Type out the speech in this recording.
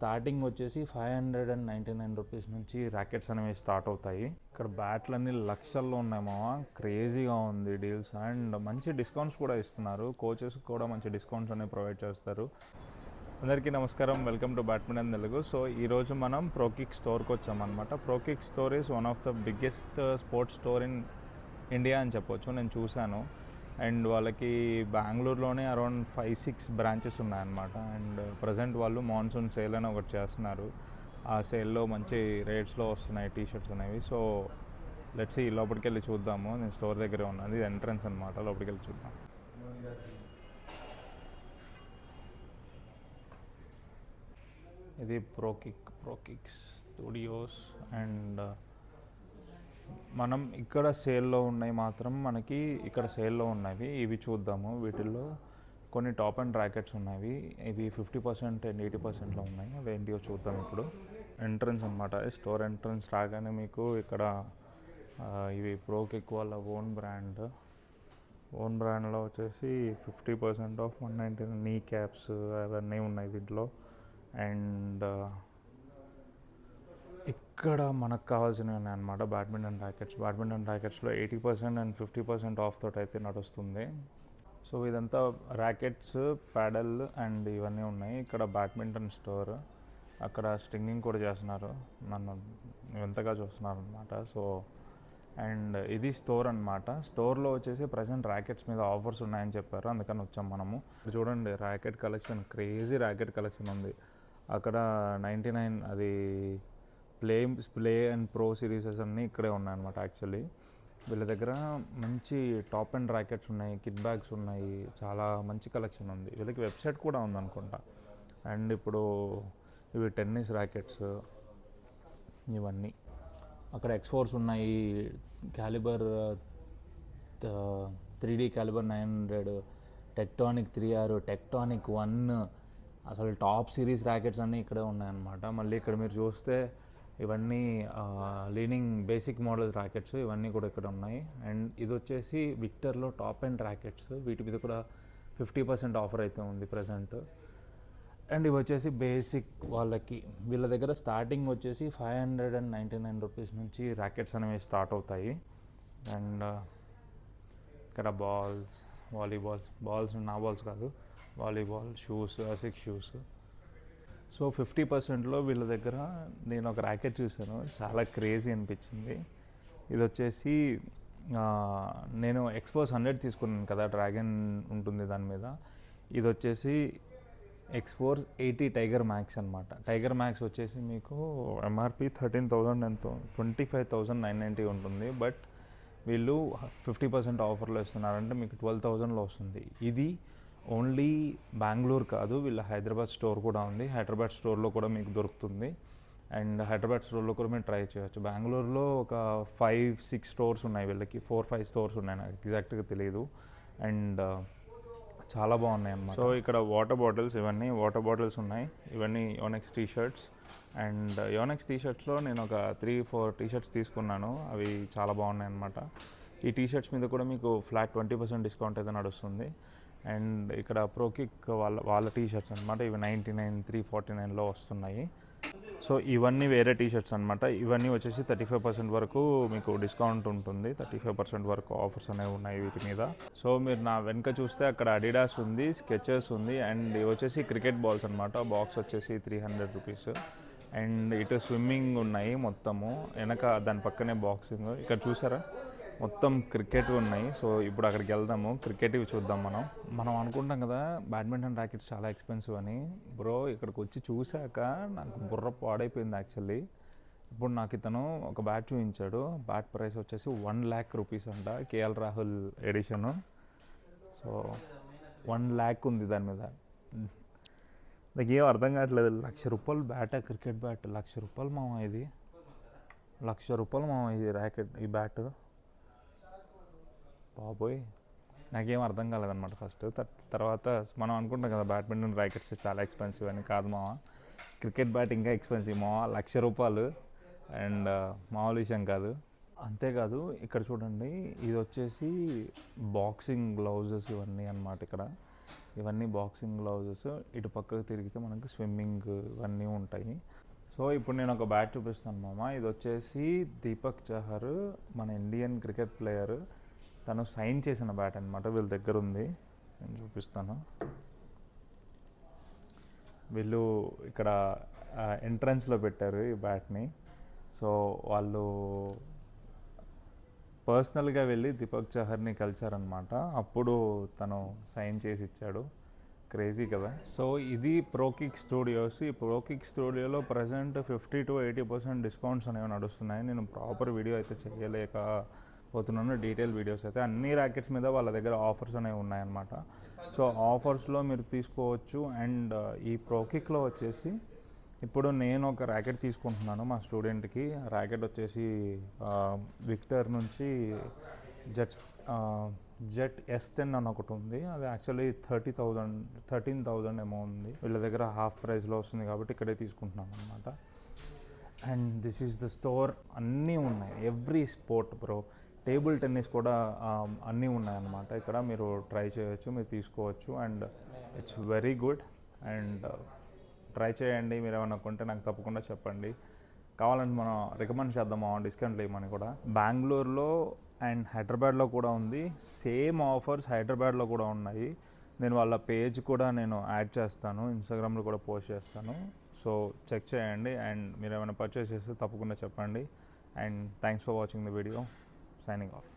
Starting వచ్చేసి five hundred and ninety nine rupees నుంచి rackets అనేవి స్టార్ట్ అవుతాయి. ఇక్కడ బ్యాట్లు అన్ని లక్షల్లో ఉన్నాయి మామ క్రేజీగా ఉంది డీల్స్ అండ్ మంచి డిస్కౌంట్స్ కూడా ఇస్తున్నారు. కోచెస్ కూడా మంచి డిస్కౌంట్స్ అనేవి ప్రొవైడ్ చేస్తారు. అందరికీ నమస్కారం. Welcome to badminton Telugu. So ఈరోజు మనం ప్రోకిక్ స్టోర్కి వచ్చామన్నమాట. Prokick store is one of the biggest sports store in India అని చెప్పొచ్చు. నేను చూశాను. అండ్ వాళ్ళకి బెంగళూరులోనే అరౌండ్ ఫైవ్ సిక్స్ బ్రాంచెస్ ఉన్నాయన్నమాట. అండ్ ప్రజెంట్ వాళ్ళు మాన్సూన్ సేల్ అని ఒకటి చేస్తున్నారు. ఆ సేల్లో మంచి రేట్స్లో వస్తున్నాయి టీ షర్ట్స్ అనేవి. సో లెట్స్ ఈ లోపలికి వెళ్ళి చూద్దాము. నేను స్టోర్ దగ్గరే ఉన్నది ఇది ఎంట్రన్స్ అనమాట లోపలికి వెళ్ళి చూద్దాం. ఇది ప్రోకిక్ ప్రోకిక్ స్టూడియోస్ అండ్ మనం ఇక్కడ సేల్లో ఉన్నాయి మాత్రం మనకి ఇక్కడ సేల్లో ఉన్నవి. ఇవి చూద్దాము. వీటిల్లో కొన్ని టాప్ అండ్ ర్యాకెట్స్ ఉన్నాయి ఇవి ఫిఫ్టీ పర్సెంట్ అండ్ ఎయిటీ పర్సెంట్లో ఉన్నాయి. అవి ఏంటియో చూద్దాం ఇప్పుడు. ఎంట్రన్స్ అనమాట స్టోర్ ఎంట్రన్స్ రాగానే మీకు ఇక్కడ ఇవి ప్రోకిక్ వాళ్ళ ఓన్ బ్రాండ్. ఓన్ బ్రాండ్లో వచ్చేసి fifty percent off one ninety knee caps అవన్నీ ఉన్నాయి దీంట్లో. అండ్ ఇక్కడ మనకు కావాల్సినవి అనమాట badminton rackets. Badminton ర్యాకెట్స్లో eighty percent and fifty percent off తోటి అయితే నడుస్తుంది. సో ఇదంతా ర్యాకెట్స్ ప్యాడల్ అండ్ ఇవన్నీ ఉన్నాయి. ఇక్కడ బ్యాడ్మింటన్ స్టోర్. అక్కడ స్టింగింగ్ కూడా చేస్తున్నారు. నన్ను ఎంతగా చూస్తున్నారు అనమాట సో అండ్ ఇది స్టోర్ అనమాట స్టోర్లో వచ్చేసి ప్రజెంట్ ర్యాకెట్స్ మీద ఆఫర్స్ ఉన్నాయని చెప్పారు. అందుకని వచ్చాం మనము. చూడండి racket collection. Crazy racket collection ఉంది. అక్కడ నైంటీ నైన్ అది play play and pro series అన్నీ ఇక్కడే ఉన్నాయన్నమాట యాక్చువల్లీ వీళ్ళ దగ్గర మంచి టాప్ అండ్ ర్యాకెట్స్ ఉన్నాయి కిట్ బ్యాగ్స్ ఉన్నాయి చాలా మంచి కలెక్షన్ ఉంది. వీళ్ళకి వెబ్సైట్ కూడా ఉంది అనుకుంటా అండ్ ఇప్పుడు ఇవి టెన్నిస్ ర్యాకెట్స్ ఇవన్నీ. అక్కడ ఎక్స్ఫోర్స్ ఉన్నాయి Calibar three D Calibar nine hundred Tectonic three R Tectonic one అసలు టాప్ సిరీస్ ర్యాకెట్స్ అన్నీ ఇక్కడే ఉన్నాయన్నమాట. మళ్ళీ ఇక్కడ మీరు చూస్తే ఇవన్నీ లీనింగ్ బేసిక్ మోడల్ ర్యాకెట్స్ ఇవన్నీ కూడా ఇక్కడ ఉన్నాయి. అండ్ ఇది వచ్చేసి విక్టర్లో టాప్ అండ్ ర్యాకెట్స్ వీటి మీద కూడా ఫిఫ్టీ పర్సెంట్ ఆఫర్ అయితే ఉంది ప్రజెంట్ అండ్ ఇవి వచ్చేసి బేసిక్ వాళ్ళకి. వీళ్ళ దగ్గర స్టార్టింగ్ వచ్చేసి five hundred and ninety nine rupees నుంచి ర్యాకెట్స్ అనేవి స్టార్ట్ అవుతాయి. అండ్ uh, ఇక్కడ బాల్స్ వాలీబాల్స్ బాల్స్ నా బాల్స్ కాదు. Volleyball shoes six shoes so fifty పర్సెంట్లో వీళ్ళ దగ్గర నేను ఒక ర్యాకెట్ చూశాను. చాలా క్రేజీ అనిపించింది. ఇది వచ్చేసి నేను ఎక్స్పోస్ హండ్రెడ్ తీసుకున్నాను కదా డ్రాగన్ ఉంటుంది దాని మీద. ఇది వచ్చేసి ఎక్స్ ఎయిటీ టైగర్ మ్యాక్స్ అనమాట టైగర్ మ్యాక్స్ వచ్చేసి మీకు ఎంఆర్పి థర్టీన్ థౌజండ్ ఎంతో twenty five thousand nine ninety ఉంటుంది. బట్ వీళ్ళు ఫిఫ్టీ పర్సెంట్ ఆఫర్లో ఇస్తున్నారంటే మీకు ట్వెల్వ్ థౌజండ్లో వస్తుంది. ఇది ఓన్లీ బెంగళూరు కాదు వీళ్ళ హైదరాబాద్ స్టోర్ కూడా ఉంది. హైదరాబాద్ స్టోర్లో కూడా మీకు దొరుకుతుంది. అండ్ హైదరాబాద్ స్టోర్లో కూడా మీరు ట్రై చేయొచ్చు. బెంగళూరులో ఒక ఫైవ్ సిక్స్ స్టోర్స్ ఉన్నాయి వీళ్ళకి. ఫోర్ ఫైవ్ స్టోర్స్ ఉన్నాయి నాకు ఎగ్జాక్ట్గా తెలియదు అండ్ చాలా బాగున్నాయి అన్నమాట. సో ఇక్కడ వాటర్ బాటిల్స్ ఇవన్నీ వాటర్ బాటిల్స్ ఉన్నాయి. ఇవన్నీ Yonex T shirts and Yonex T షర్ట్స్లో నేను ఒక త్రీ ఫోర్ టీ షర్ట్స్ తీసుకున్నాను. అవి చాలా బాగున్నాయి అన్నమాట. ఈ టీ షర్ట్స్ మీద కూడా మీకు ఫ్లాట్ ట్వంటీ పర్సెంట్ డిస్కౌంట్ అయితే నడుస్తుంది. అండ్ ఇక్కడ ప్రోకిక్ వాళ్ళ వాళ్ళ టీషర్ట్స్ అనమాట ఇవి నైంటీ నైన్ త్రీ ఫార్టీ నైన్లో వస్తున్నాయి. సో ఇవన్నీ వేరే టీషర్ట్స్ అనమాట ఇవన్నీ వచ్చేసి థర్టీ ఫైవ్ పర్సెంట్ వరకు మీకు డిస్కౌంట్ ఉంటుంది. థర్టీ ఫైవ్ పర్సెంట్ వరకు ఆఫర్స్ అనేవి ఉన్నాయి వీటి మీద. సో మీరు నా వెనుక చూస్తే అక్కడ అడిడాస్ ఉంది స్కెచెస్ ఉంది అండ్ ఇవి వచ్చేసి క్రికెట్ బాల్స్ అనమాట బాక్స్ వచ్చేసి త్రీ హండ్రెడ్ రూపీస్. అండ్ ఇటు స్విమ్మింగ్ ఉన్నాయి మొత్తము. వెనక దాని పక్కనే బాక్సింగ్ ఇక్కడ చూసారా? మొత్తం క్రికెట్ ఉన్నాయి. సో ఇప్పుడు అక్కడికి వెళ్దాము. క్రికెట్ ఇవి చూద్దాం మనం. మనం అనుకుంటాం కదా బ్యాడ్మింటన్ ర్యాకెట్స్ చాలా ఎక్స్పెన్సివ్ అని. బ్రో ఇక్కడికి వచ్చి చూశాక నాకు బుర్ర పాడైపోయింది యాక్చువల్లీ ఇప్పుడు నాకు ఇతను ఒక బ్యాట్ చూపించాడు. బ్యాట్ ప్రైస్ వచ్చేసి వన్ ల్యాక్ రూపీస్ అంట KL Rahul edition so one lakh ఉంది దాని మీద. నాకు ఏం అర్థం కావట్లేదు. లక్ష రూపాయలు బ్యాట్ క్రికెట్ బ్యాట్ లక్ష రూపాయలు మామ ఇది. లక్ష రూపాయలు మామ ఇది ర్యాకెట్ ఈ బ్యాట్ బాబోయ్. నాకేం అర్థం కాలేదన్నమాట ఫస్ట్. తర్వాత మనం అనుకుంటాం కదా బ్యాడ్మింటన్ ర్యాకెట్స్ చాలా ఎక్స్పెన్సివ్ అని కాదు మావా. క్రికెట్ బ్యాట్ ఇంకా ఎక్స్పెన్సివ్ మావా. లక్ష రూపాయలు. అండ్ మామూలు విషయం కాదు. అంతేకాదు ఇక్కడ చూడండి ఇది వచ్చేసి బాక్సింగ్ గ్లౌజెస్ ఇవన్నీ అన్నమాట ఇక్కడ. ఇవన్నీ బాక్సింగ్ గ్లౌజెస్. ఇటు పక్కకు తిరిగితే మనకు స్విమ్మింగ్ ఇవన్నీ ఉంటాయి. సో ఇప్పుడు నేను ఒక బ్యాట్ చూపిస్తాను మామ. ఇది వచ్చేసి దీపక్ చహర్ మన ఇండియన్ క్రికెట్ ప్లేయర్. తను సైన్ చేసిన బ్యాట్ అనమాట వీళ్ళ దగ్గర ఉంది నేను చూపిస్తాను. వీళ్ళు ఇక్కడ ఎంట్రన్స్లో పెట్టారు ఈ బ్యాట్ని. సో వాళ్ళు పర్సనల్గా వెళ్ళి దీపక్ చహర్ని కలిశారనమాట అప్పుడు తను సైన్ చేసి ఇచ్చాడు. క్రేజీ కదా. సో ఇది ప్రోకిక్ స్టూడియోస్. ఈ ప్రోకిక్ స్టూడియోలో present fifty to eighty percent discounts అనేవి నడుస్తున్నాయి. నేను ప్రాపర్ వీడియో అయితే పోతున్నాను డీటెయిల్ వీడియోస్ అయితే అన్ని ర్యాకెట్స్ మీద వాళ్ళ దగ్గర ఆఫర్స్ అనేవి ఉన్నాయన్నమాట. సో ఆఫర్స్లో మీరు తీసుకోవచ్చు అండ్ ఈ ప్రోకిక్లో వచ్చేసి ఇప్పుడు నేను ఒక ర్యాకెట్ తీసుకుంటున్నాను మా స్టూడెంట్కి. ర్యాకెట్ వచ్చేసి విక్టర్ నుంచి జెట్ జెట్ ఎస్ టెన్ అని ఒకటి ఉంది. అది actually thirty thousand thirteen thousand ఏమో ఉంది. వీళ్ళ దగ్గర హాఫ్ ప్రైస్లో వస్తుంది కాబట్టి ఇక్కడే తీసుకుంటున్నాను అనమాట and this is the store అన్నీ ఉన్నాయి. Every sport bro table tennis కూడా అన్నీ ఉన్నాయన్నమాట. ఇక్కడ మీరు ట్రై చేయొచ్చు మీరు తీసుకోవచ్చు. And it's very good. And uh, try చేయండి. మీరు ఏమైనా కొంటే నాకు తప్పకుండా చెప్పండి. కావాలంటే మనం రికమెండ్ చేద్దాం డిస్కౌంట్లు ఇవ్వమని కూడా. బెంగళూరులో అండ్ హైదరాబాద్లో కూడా ఉంది. సేమ్ ఆఫర్స్ హైదరాబాద్లో కూడా ఉన్నాయి. నేను వాళ్ళ పేజ్ కూడా నేను యాడ్ చేస్తాను. ఇన్స్టాగ్రామ్లో కూడా పోస్ట్ చేస్తాను. సో చెక్ చేయండి. అండ్ మీరు ఏమైనా పర్చేస్ చేస్తే తప్పకుండా చెప్పండి. And thanks for watching the video signing off